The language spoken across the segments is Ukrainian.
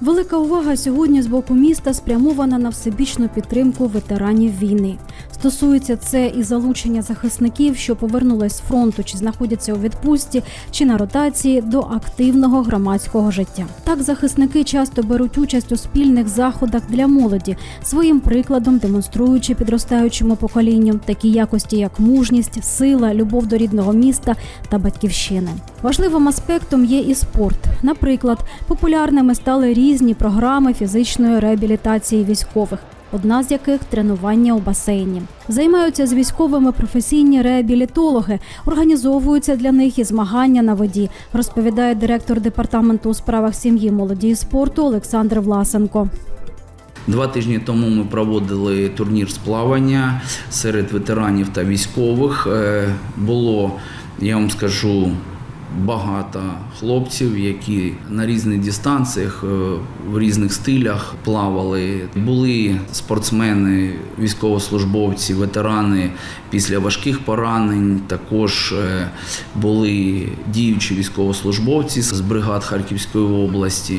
Велика увага сьогодні з боку міста спрямована на всебічну підтримку ветеранів війни. Стосується це і залучення захисників, що повернулись з фронту чи знаходяться у відпустці, чи на ротації до активного громадського життя. Так захисники часто беруть участь у спільних заходах для молоді, своїм прикладом демонструючи підростаючому поколінню такі якості, як мужність, сила, любов до рідного міста та батьківщини. Важливим аспектом є і спорт. Наприклад, популярними стали різні програми фізичної реабілітації військових. Одна з яких тренування у басейні. Займаються з військовими професійні реабілітологи, організовуються для них і змагання на воді, розповідає директор департаменту у справах сім'ї, молоді і спорту Олександр Власенко. Два тижні тому ми проводили турнір з плавання серед ветеранів та військових. Е, Було, я вам скажу, багато хлопців, які на різних дистанціях, е, в різних стилях плавали. Були спортсмени, військовослужбовці, ветерани після важких поранень. Також е, були діючі військовослужбовці з бригад Харківської області.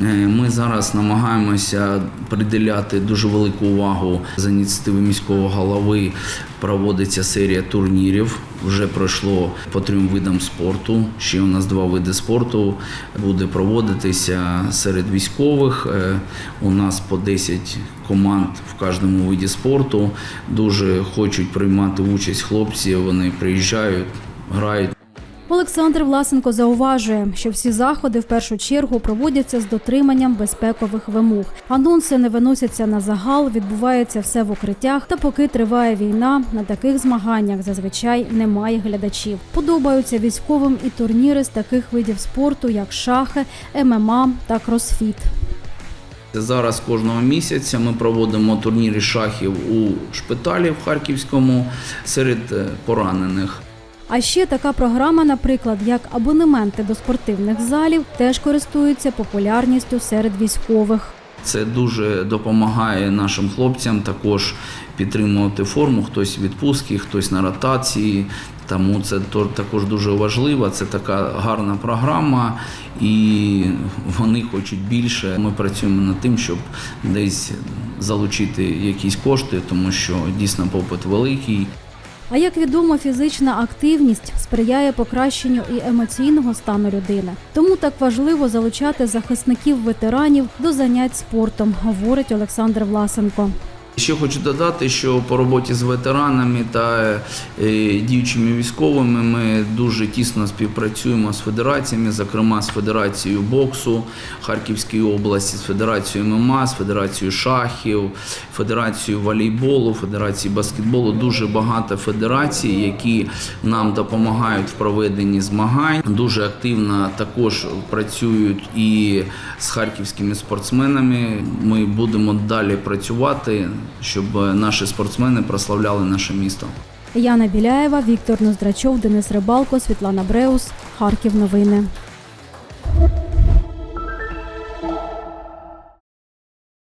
Е, Ми зараз намагаємося приділяти дуже велику увагу за ініціативи міського голови. Проводиться серія турнірів. Вже пройшло по трьом видам спорту. Ще у нас два види спорту буде проводитися серед військових. Е, У нас по 10 команд в кожному виді спорту. Дуже хочуть приймати участь хлопці. Вони приїжджають, грають. Олександр Власенко зауважує, що всі заходи в першу чергу проводяться з дотриманням безпекових вимог. Анонси не виносяться на загал, відбувається все в укриттях. Та поки триває війна, на таких змаганнях зазвичай немає глядачів. Подобаються військовим і турніри з таких видів спорту, як шахи, ММА та кросфіт. Зараз кожного місяця ми проводимо турніри шахів у шпиталі в Харківському серед е, поранених. А ще така програма, наприклад, як абонементи до спортивних залів, теж користується популярністю серед військових. Це дуже допомагає нашим хлопцям також підтримувати форму. Хтось в відпустці, хтось на ротації. Тому це також дуже важливо. Це така гарна програма, і вони хочуть більше. Ми працюємо над тим, щоб десь залучити якісь кошти, тому що дійсно попит великий. А як відомо, фізична активність сприяє покращенню і емоційного стану людини. Тому так важливо залучати захисників ветеранів до занять спортом, говорить Олександр Власенко. Ще хочу додати, що по роботі з ветеранами та е, діючими військовими ми дуже тісно співпрацюємо з федераціями, зокрема з Федерацією боксу Харківської області, з Федерацією ММА, з Федерацією шахів, Федерацією волейболу, Федерацією баскетболу. Дуже багато федерацій, які нам допомагають в проведенні змагань. Дуже активно також працюють і з харківськими спортсменами. Ми будемо далі працювати, щоб наші спортсмени прославляли наше місто. Яна Біляєва, Віктор Ноздрачов, Денис Рибалко, Світлана Бреус, Харків. Новини.